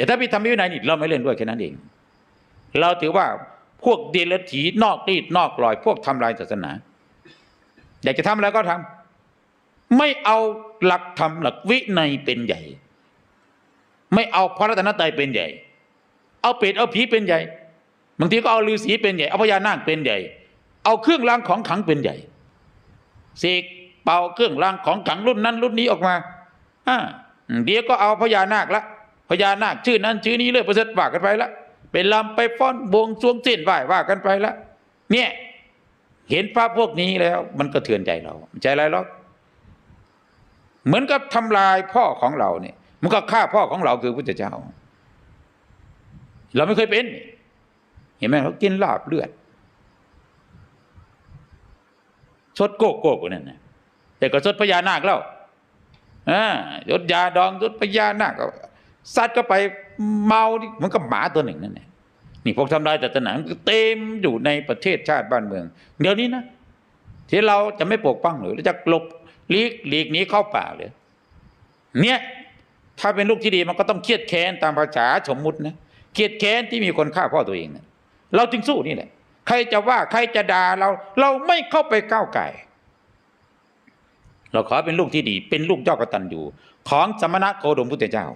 แต่ถ้าพิธรรมวินัยนี่เราไม่เล่นด้วยแค่นั้นเอง เราถือว่าพวกเดรัจฉีนอกรีดนอกรอย พวกทำลายศาสนา อยากจะทำอะไรก็ทำไม่เอาหลักธรรมหลักวินัยเป็นใหญ่ ไม่เอาพระรัตนตรัยเป็นใหญ่ เอาเป็ดเอาผีเป็นใหญ่ บางทีก็เอาฤาษีเป็นใหญ่ เอาพญานาคเป็นใหญ่ เอาเครื่องรางของขังเป็นใหญ่ เสกเป่าเครื่องรางของขังรุ่นนั้นรุ่นนี้ออกมาอ่าเดี๋ยวก็เอาพญานาคละ พญานาคชื่อนั้นชื่อนี้เลยประเสริฐว่ากันไปละไปลำไปฟ้อนบวงสรวงเส้นไหว้ว่ากันไปละเนี่ยเห็นภาพพวกนี้แล้ว มันก็เทือนใจเราใจอะไรหรอกเหมือนกับทำลายพ่อของเราเนี่ย มันก็ฆ่าพ่อของเราคือพระเจ้า เราไม่เคยเป็น เห็นไหมเขากินลาบเลือดชดโกโก้กว่านั่นนะแต่ก็ชดพญานาคแล้วอ่ายดยาดองชดพญานาค ซัดก็ไปเมานี่มันก็หมาตัวหนึ่งนั่นแหละนี่พวกทำลายศาสนามเต็มอยู่ในประเทศชาติบ้านเมือง เดี๋ยวนี้นะที่เราจะไม่ปกป้องหรือจะหลบหลีกหลีกนีเข้าป่าเลยเนี่ยถ้าเป็นลูกที่ดีมันก็ต้องเครียดแค้นตามภาษาสมมุตินะเครียดแค้นที่มีคนฆ่าพ่อตัวเองนะเราจึงสู้นี่แหละ ใครจะว่าใครจะด่าเรา เราไม่เข้าไปก้าวไก่ เราขอเป็นลูกที่ดี เป็นลูกยอดกตัญญูของสมณะโคดมพุทธเจ้า